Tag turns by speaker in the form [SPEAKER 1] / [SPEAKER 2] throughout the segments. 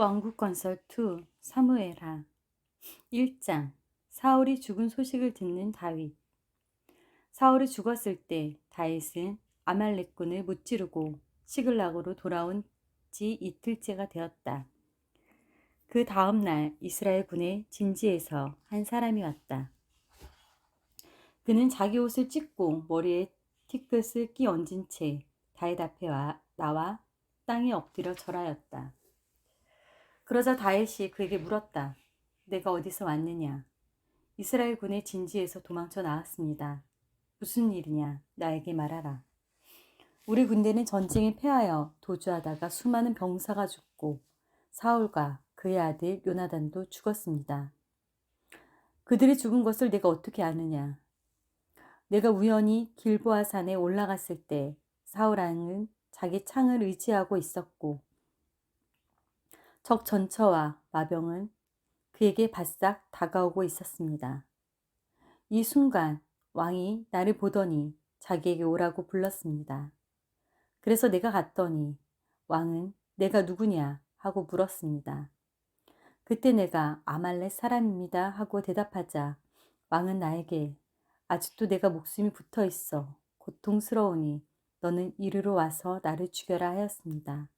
[SPEAKER 1] 왕국 건설 2 사무엘하 1장 사울이 죽은 소식을 듣는 다윗 사울이 죽었을 때 다윗은 아말렉군을 무찌르고 시글락으로 돌아온 지 이틀째가 되었다. 그 다음 날 이스라엘 군의 진지에서 한 사람이 왔다. 그는 자기 옷을 찢고 머리에 티끝을 끼 얹은 채 다윗 앞에 와, 나와 땅에 엎드려 절하였다. 그러자 다윗이 그에게 물었다. 내가 어디서 왔느냐? 이스라엘 군의 진지에서 도망쳐 나왔습니다. 무슨 일이냐? 나에게 말하라. 우리 군대는 전쟁에 패하여 도주하다가 수많은 병사가 죽고 사울과 그의 아들 요나단도 죽었습니다. 그들이 죽은 것을 내가 어떻게 아느냐? 내가 우연히 길보아 산에 올라갔을 때 사울 왕은 자기 창을 의지하고 있었고 적 전처와 마병은 그에게 바싹 다가오고 있었습니다. 이 순간 왕이 나를 보더니 자기에게 오라고 불렀습니다. 그래서 내가 갔더니 왕은 내가 누구냐 하고 물었습니다. 그때 내가 아말렛 사람입니다 하고 대답하자 왕은 나에게 아직도 내가 목숨이 붙어 있어 고통스러우니 너는 이리로 와서 나를 죽여라 하였습니다.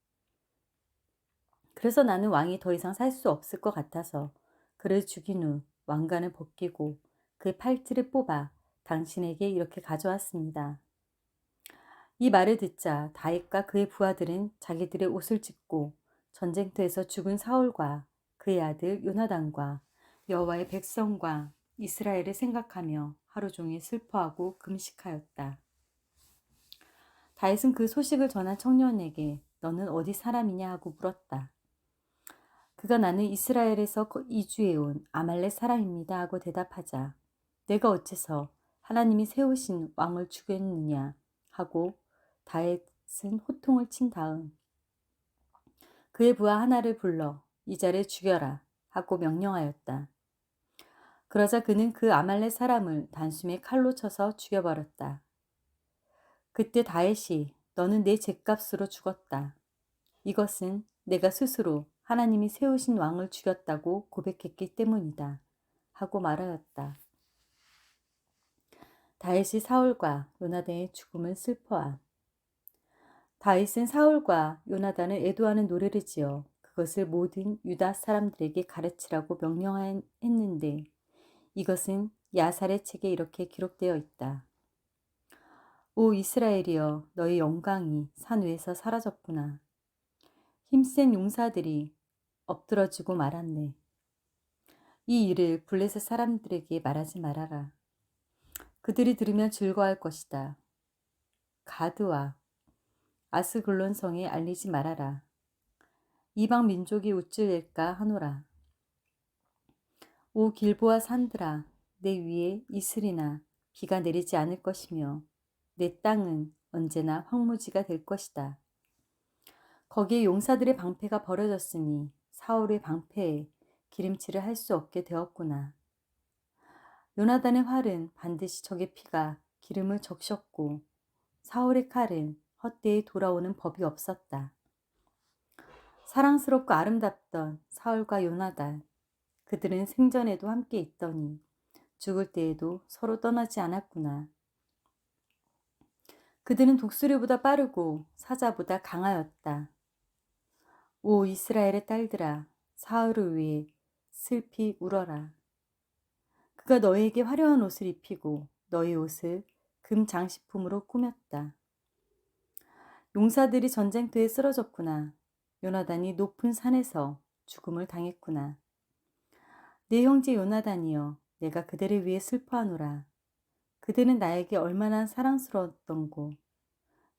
[SPEAKER 1] 그래서 나는 왕이 더 이상 살 수 없을 것 같아서 그를 죽인 후 왕관을 벗기고 그의 팔찌를 뽑아 당신에게 이렇게 가져왔습니다. 이 말을 듣자 다윗과 그의 부하들은 자기들의 옷을 찢고 전쟁터에서 죽은 사울과 그의 아들 요나단과 여호와의 백성과 이스라엘을 생각하며 하루 종일 슬퍼하고 금식하였다. 다윗은 그 소식을 전한 청년에게 너는 어디 사람이냐 하고 물었다. 그가 나는 이스라엘에서 이주해 온 아말렉 사람입니다 하고 대답하자 내가 어째서 하나님이 세우신 왕을 죽였느냐 하고 다윗은 호통을 친 다음 그의 부하 하나를 불러 이 자를 죽여라 하고 명령하였다. 그러자 그는 그 아말렉 사람을 단숨에 칼로 쳐서 죽여버렸다. 그때 다윗이 너는 내 죄값으로 죽었다. 이것은 내가 스스로 하나님이 세우신 왕을 죽였다고 고백했기 때문이다. 하고 말하였다. 다윗이 사울과 요나단의 죽음을 슬퍼함. 다윗은 사울과 요나단을 애도하는 노래를 지어 그것을 모든 유다 사람들에게 가르치라고 명령했는데 이것은 야살의 책에 이렇게 기록되어 있다. 오 이스라엘이여 너의 영광이 산 위에서 사라졌구나. 힘센 용사들이 엎드러지고 말았네. 이 일을 블레셋 사람들에게 말하지 말아라. 그들이 들으면 즐거워할 것이다. 가드와 아스글론 성에 알리지 말아라. 이방 민족이 우쭐댈까 하노라. 오 길보아 산들아 내 위에 이슬이나 비가 내리지 않을 것이며 내 땅은 언제나 황무지가 될 것이다. 거기에 용사들의 방패가 버려졌으니 사울의 방패에 기름칠을 할 수 없게 되었구나. 요나단의 활은 반드시 적의 피가 기름을 적셨고 사울의 칼은 헛되이 돌아오는 법이 없었다. 사랑스럽고 아름답던 사울과 요나단 그들은 생전에도 함께 있더니 죽을 때에도 서로 떠나지 않았구나. 그들은 독수리보다 빠르고 사자보다 강하였다. 오 이스라엘의 딸들아 사흘을 위해 슬피 울어라. 그가 너에게 화려한 옷을 입히고 너의 옷을 금 장식품으로 꾸몄다. 용사들이 전쟁터에 쓰러졌구나. 요나단이 높은 산에서 죽음을 당했구나. 내 형제 요나단이여 내가 그들을 위해 슬퍼하노라. 그들은 나에게 얼마나 사랑스러웠던고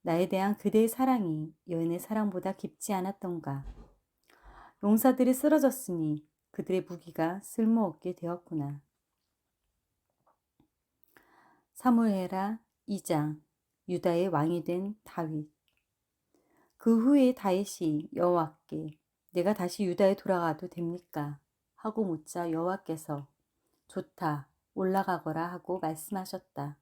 [SPEAKER 1] 나에 대한 그대의 사랑이 여인의 사랑보다 깊지 않았던가. 용사들이 쓰러졌으니 그들의 무기가 쓸모없게 되었구나. 사무엘하 2장 유다의 왕이 된 다윗 그 후에 다윗이 여호와께 내가 다시 유다에 돌아가도 됩니까? 하고 묻자 여호와께서 좋다 올라가거라 하고 말씀하셨다.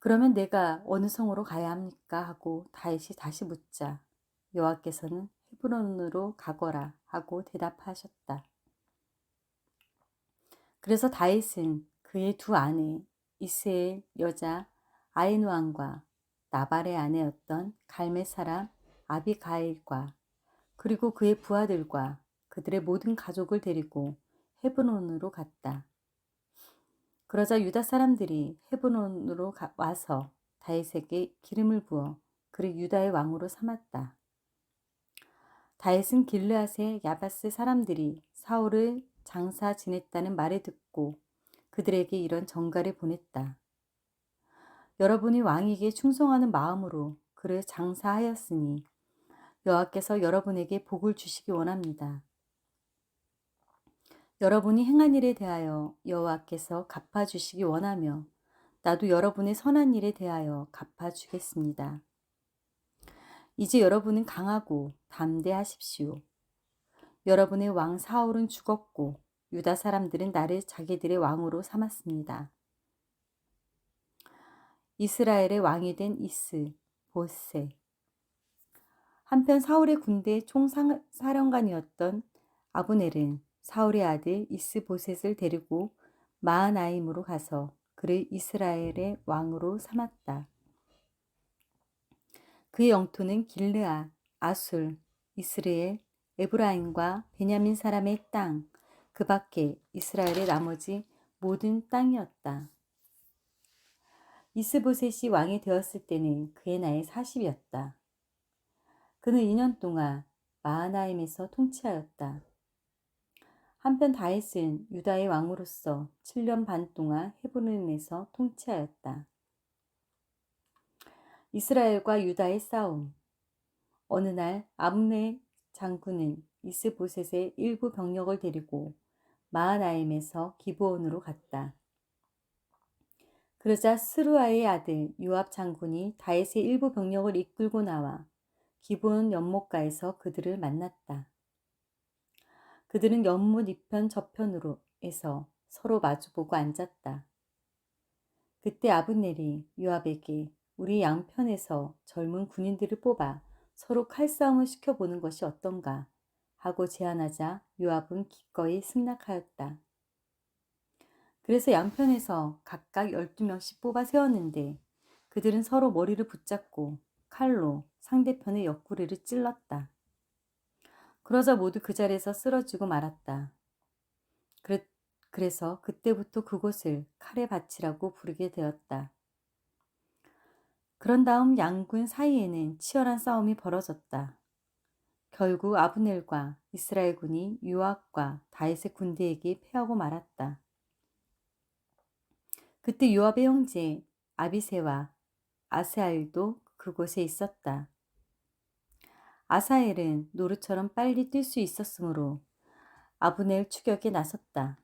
[SPEAKER 1] 그러면 내가 어느 성으로 가야 합니까? 하고 다윗이 다시 묻자 여호와께서는 헤브론으로 가거라 하고 대답하셨다. 그래서 다윗은 그의 두 아내 이스의 여자 아이누안과 나발의 아내였던 갈메 사람 아비가일과 그리고 그의 부하들과 그들의 모든 가족을 데리고 헤브론으로 갔다. 그러자 유다 사람들이 헤브론으로 와서 다윗에게 기름을 부어 그를 유다의 왕으로 삼았다. 다윗은 길르앗의 야바스 사람들이 사울을 장사 지냈다는 말을 듣고 그들에게 이런 정가를 보냈다. 여러분이 왕에게 충성하는 마음으로 그를 장사하였으니 여호와께서 여러분에게 복을 주시기 원합니다. 여러분이 행한 일에 대하여 여호와께서 갚아 주시기 원하며 나도 여러분의 선한 일에 대하여 갚아 주겠습니다. 이제 여러분은 강하고 담대하십시오. 여러분의 왕 사울은 죽었고 유다 사람들은 나를 자기들의 왕으로 삼았습니다. 이스라엘의 왕이 된 이스, 보세. 한편 사울의 군대 총사령관이었던 아브넬은 사울의 아들 이스보셋을 데리고 마하나임으로 가서 그를 이스라엘의 왕으로 삼았다. 그의 영토는 길르아, 아술, 이스라엘, 에브라임과 베냐민 사람의 땅, 그 밖에 이스라엘의 나머지 모든 땅이었다. 이스보셋이 왕이 되었을 때는 그의 나이 40이었다. 그는 2년 동안 마하나임에서 통치하였다. 한편 다윗은 유다의 왕으로서 7년 반 동안 헤브론에서 통치하였다. 이스라엘과 유다의 싸움. 어느 날 아브네 장군은 이스보셋의 일부 병력을 데리고 마하나임에서 기브온으로 갔다. 그러자 스루아의 아들 유압 장군이 다윗의 일부 병력을 이끌고 나와 기브온 연못가에서 그들을 만났다. 그들은 연못 이편 저편으로 해서 서로 마주보고 앉았다. 그때 아브넬이 유압에게 우리 양편에서 젊은 군인들을 뽑아 서로 칼싸움을 시켜보는 것이 어떤가 하고 제안하자 유압은 기꺼이 승낙하였다. 그래서 양편에서 각각 12명씩 뽑아 세웠는데 그들은 서로 머리를 붙잡고 칼로 상대편의 옆구리를 찔렀다. 그러자 모두 그 자리에서 쓰러지고 말았다. 그래, 그래서 그때부터 그곳을 칼의 밭이라고 부르게 되었다. 그런 다음 양군 사이에는 치열한 싸움이 벌어졌다. 결국 아브넬과 이스라엘군이 유압과 다윗의 군대에게 패하고 말았다. 그때 요압의 형제 아비세와 아세알도 그곳에 있었다. 아사엘은 노루처럼 빨리 뛸 수 있었으므로 아브넬 추격에 나섰다.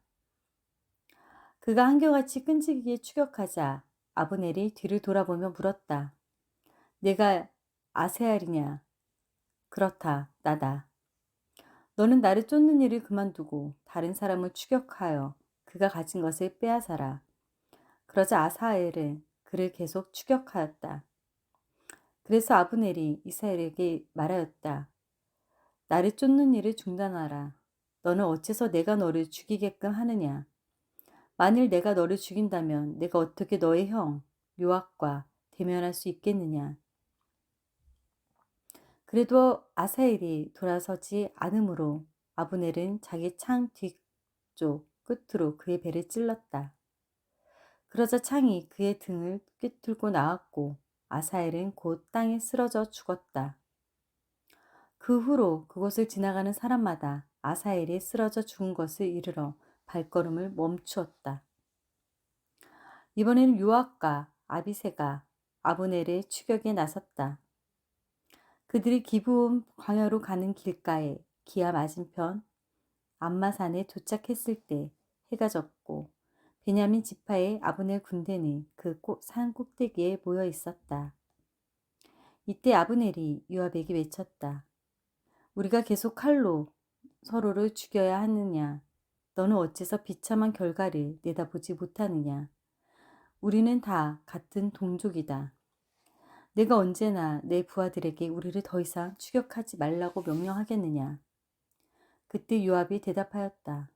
[SPEAKER 1] 그가 한결같이 끈질기게 추격하자 아브넬이 뒤를 돌아보며 물었다. 내가 아세알이냐? 그렇다, 나다. 너는 나를 쫓는 일을 그만두고 다른 사람을 추격하여 그가 가진 것을 빼앗아라. 그러자 아사엘은 그를 계속 추격하였다. 그래서 아브넬이 이스라엘에게 말하였다. 나를 쫓는 일을 중단하라. 너는 어째서 내가 너를 죽이게끔 하느냐? 만일 내가 너를 죽인다면 내가 어떻게 너의 형 요압과 대면할 수 있겠느냐? 그래도 아사엘이 돌아서지 않으므로 아브넬은 자기 창 뒤쪽 끝으로 그의 배를 찔렀다. 그러자 창이 그의 등을 꿰뚫고 나왔고 아사엘은 곧 땅에 쓰러져 죽었다. 그 후로 그곳을 지나가는 사람마다 아사엘이 쓰러져 죽은 것을 이르러 발걸음을 멈추었다. 이번에는 요압과 아비세가 아브넬의 추격에 나섰다. 그들이 기브온 광야로 가는 길가에 기아 맞은편 암마산에 도착했을 때 해가 졌고 베냐민 지파의 아브넬 군대는 그 산 꼭대기에 모여 있었다. 이때 아브넬이 요압에게 외쳤다. 우리가 계속 칼로 서로를 죽여야 하느냐? 너는 어째서 비참한 결과를 내다보지 못하느냐? 우리는 다 같은 동족이다. 내가 언제나 내 부하들에게 우리를 더 이상 추격하지 말라고 명령하겠느냐? 그때 요압이 대답하였다.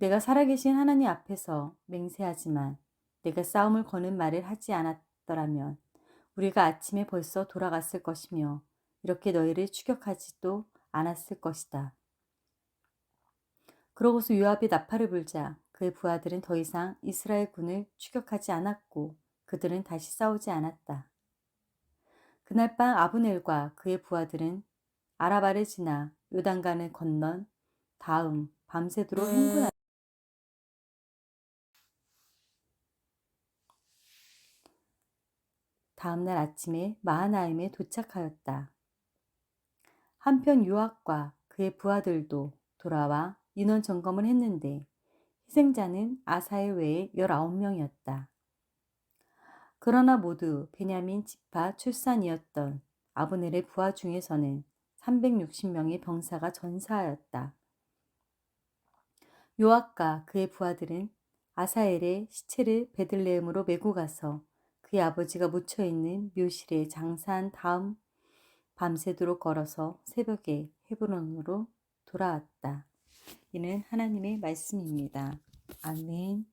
[SPEAKER 1] 내가 살아계신 하나님 앞에서 맹세하지만 내가 싸움을 거는 말을 하지 않았더라면 우리가 아침에 벌써 돌아갔을 것이며 이렇게 너희를 추격하지도 않았을 것이다. 그러고서 요압이 나팔을 불자 그의 부하들은 더 이상 이스라엘 군을 추격하지 않았고 그들은 다시 싸우지 않았다. 그날 밤 아브넬과 그의 부하들은 아라바를 지나 요단강을 건넌 다음 밤새도록 행군하였다. 다음날 아침에 마하나임에 도착하였다. 한편 요압과 그의 부하들도 돌아와 인원 점검을 했는데 희생자는 아사엘 외에 19명이었다. 그러나 모두 베냐민 지파 출산이었던 아브넬의 부하 중에서는 360명의 병사가 전사하였다. 요압과 그의 부하들은 아사엘의 시체를 베들레헴으로 메고 가서 그의 아버지가 묻혀 있는 묘실에 장사한 다음 밤새도록 걸어서 새벽에 헤브론으로 돌아왔다. 이는 하나님의 말씀입니다. 아멘.